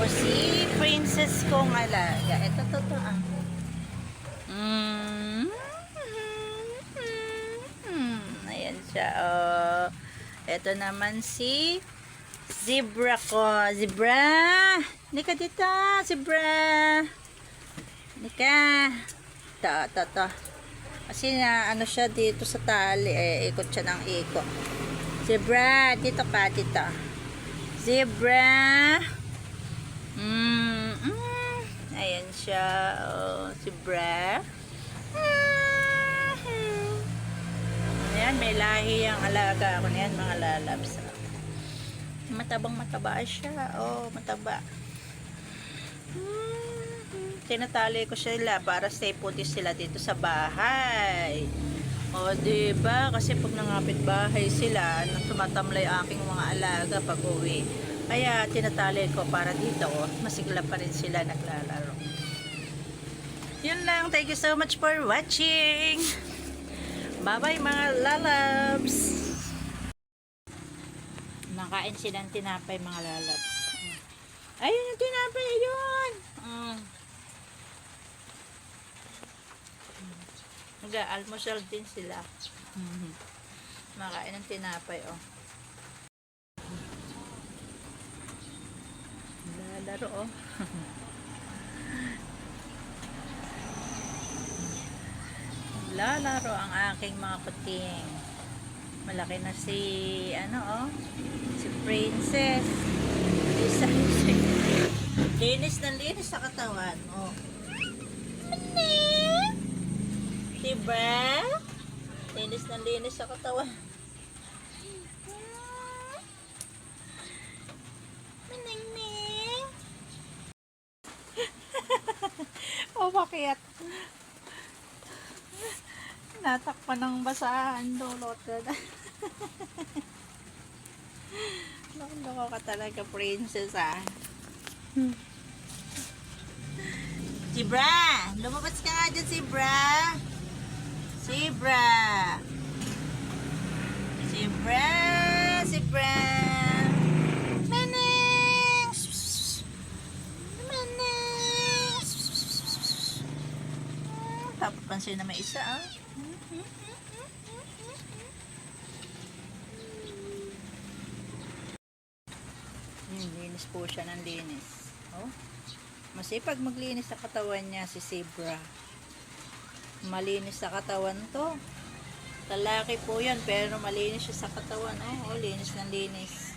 po si princess kong alaga. Ito, to, to, ah. Mm. Ayan siya, oh. Ito naman si zebra ko. Zebra! Nika dito, zebra! Nika! Ito, ito, ito. Kasi na, ano siya dito sa tali, eh, ikot siya ng ikot. Zebra, dito ka, dito. Zebra! Mm, mm. Ayan siya, oh, zebra. Mm. Ayan, may lahi ang alaga ako niyan, mga lalabs. Matabang mataba siya. Oh, mataba. Hmm, Tinatali ko sila para stay puti sila dito sa bahay. O, di ba? Kasi pag nangapit bahay sila, nang tumatamlay aking mga alaga pag uwi. Kaya tinatali ko para dito, masigla pa rin sila naglalaro. Yun lang. Thank you so much for watching. Bye-bye mga lalabs. Nakain sila ng tinapay mga lalabs. Ayun yung tinapay yun. Mm. Nag-almusal din sila. Makain ng tinapay oh. Lalaro oh. Lalaro ang aking mga kuting. Malaki na si ano oh, si Princess. Linis na linis sa katawan. Oh. Ano? Diba? Linis na linis sa katawan. Maningning. oh, bakit? Natakpan ng basahan dulot ka na. Ka talaga, princess ah. Zebra! Lumabas ka nga dyan! Zebra! Zebra! Papapansin na may isa, ah. Hmm, linis po siya ng linis. Oh. Masipag maglinis sa katawan niya si Zebra. Malinis sa katawan to. Lalaki po yan, pero malinis siya sa katawan. Oh linis ng linis.